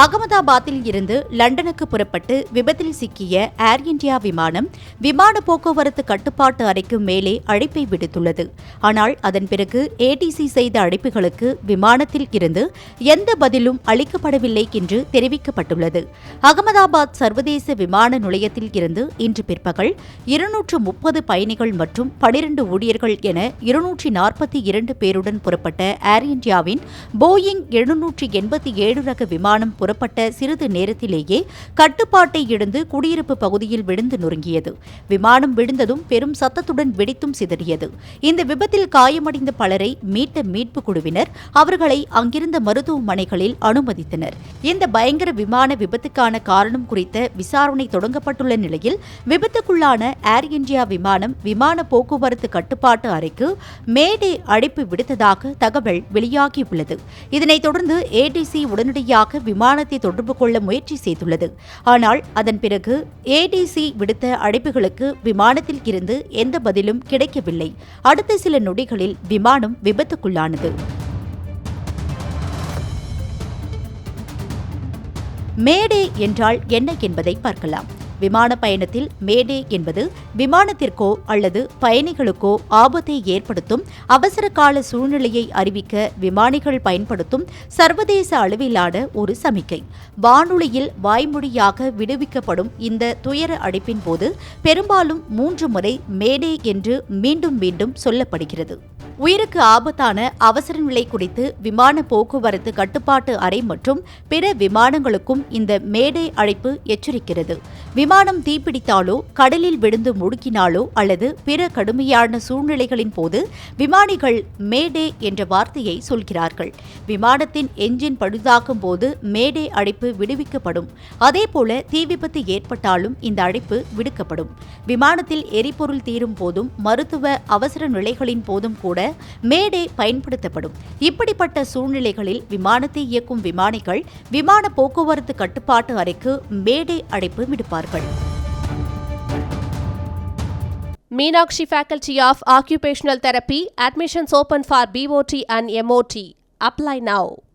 அகமதாபாத்தில் இருந்து லண்டனுக்கு புறப்பட்டு விபத்தில் சிக்கிய ஏர் இந்தியா விமானம் விமான போக்குவரத்து கட்டுப்பாட்டு அறைக்கு மேலே அழைப்பை விடுத்துள்ளது. ஆனால் அதன் பிறகு ஏடிசி செய்த அழைப்புகளுக்கு விமானத்தில் இருந்து எந்த பதிலும் அளிக்கப்படவில்லை என்று தெரிவிக்கப்பட்டுள்ளது. அகமதாபாத் சர்வதேச விமான நிலையத்தில் இருந்து இன்று பிற்பகல் இருநூற்று முப்பது பயணிகள் மற்றும் பனிரண்டு ஊழியர்கள் என இருநூற்றி நாற்பத்தி இரண்டு பேருடன் புறப்பட்ட ஏர் இந்தியாவின் போயிங் எழுநூற்றி எண்பத்தி ஏழு ரக விமானம் புறப்பட்ட சிறிது நேரத்திலேயே கட்டுப்பாட்டை இழந்து குடியிருப்பு பகுதியில் விழுந்து நொறுங்கியது. விமானம் விழுந்ததும் பெரும் சத்தத்துடன் வெடித்தும் சிதறியது. இந்த விபத்தில் காயமடைந்த பலரை மீட்ட மீட்புக் குழுவினர் அவர்களை அங்கிருந்த மருத்துவமனைகளில் அனுமதித்தனர். இந்த பயங்கர விமான விபத்துக்கான காரணம் குறித்த விசாரணை தொடங்கப்பட்டுள்ள நிலையில் விபத்துக்குள்ளான ஏர் இந்தியா விமானம் விமான போக்குவரத்து கட்டுப்பாட்டு அறைக்கு மேடே அழைப்பு விடுத்ததாக தகவல் வெளியாகியுள்ளது. இதனைத் தொடர்ந்து ஏடிசி உடனடியாக விமான விமானத்தை தொடர்பு கொள்ள முயற்சி செய்துள்ளது. ஆனால் அதன் பிறகு ஏடிசி விடுத்த அழைப்புகளுக்கு விமானத்தில் இருந்து எந்த பதிலும் கிடைக்கவில்லை. அடுத்த சில நொடிகளில் விமானம் விபத்துக்குள்ளானது. மேடே என்றால் என்ன என்பதை பார்க்கலாம். விமான பயணத்தில் மேடே என்பது விமானத்திற்கோ அல்லது பயணிகளுக்கோ ஆபத்தை ஏற்படுத்தும் அவசர கால சூழ்நிலையை அறிவிக்க விமானிகள் பயன்படுத்தும் சர்வதேச அளவிலான ஒரு சமிக்கை. வானொலியில் வாய்மொழியாக விடுவிக்கப்படும் இந்த துயர அடைப்பின் போது பெரும்பாலும் மூன்று முறை மேடே என்று மீண்டும் மீண்டும் சொல்லப்படுகிறது. உயிருக்கு ஆபத்தான அவசர நிலை குறித்து விமான போக்குவரத்து கட்டுப்பாட்டு அறை மற்றும் பிற விமானங்களுக்கும் இந்த மேடை அழைப்பு எச்சரிக்கிறது. விமானம் தீப்பிடித்தாலோ கடலில் விழுந்து முடுக்கினாலோ அல்லது பிற கடுமையான சூழ்நிலைகளின் போது விமானிகள் மேடே என்ற வார்த்தையை சொல்கிறார்கள். விமானத்தின் என்ஜின் பழுதாக்கும் போது மேடே அழைப்பு விடுவிக்கப்படும். அதேபோல தீ விபத்து ஏற்பட்டாலும் இந்த அழைப்பு விடுக்கப்படும். விமானத்தில் எரிபொருள் தீரும் போதும் மருத்துவ அவசர நிலைகளின் போதும் கூட மேடே பயன்படுத்தப்படும். இப்படிப்பட்ட சூழ்நிலைகளில் விமானத்தை இயக்கும் விமானிகள் விமான போக்குவரத்து கட்டுப்பாட்டு அறைக்கு மேடே அழைப்பு விடுப்பார்கள். Meenakshi faculty of occupational therapy admissions open for BOT and MOT apply now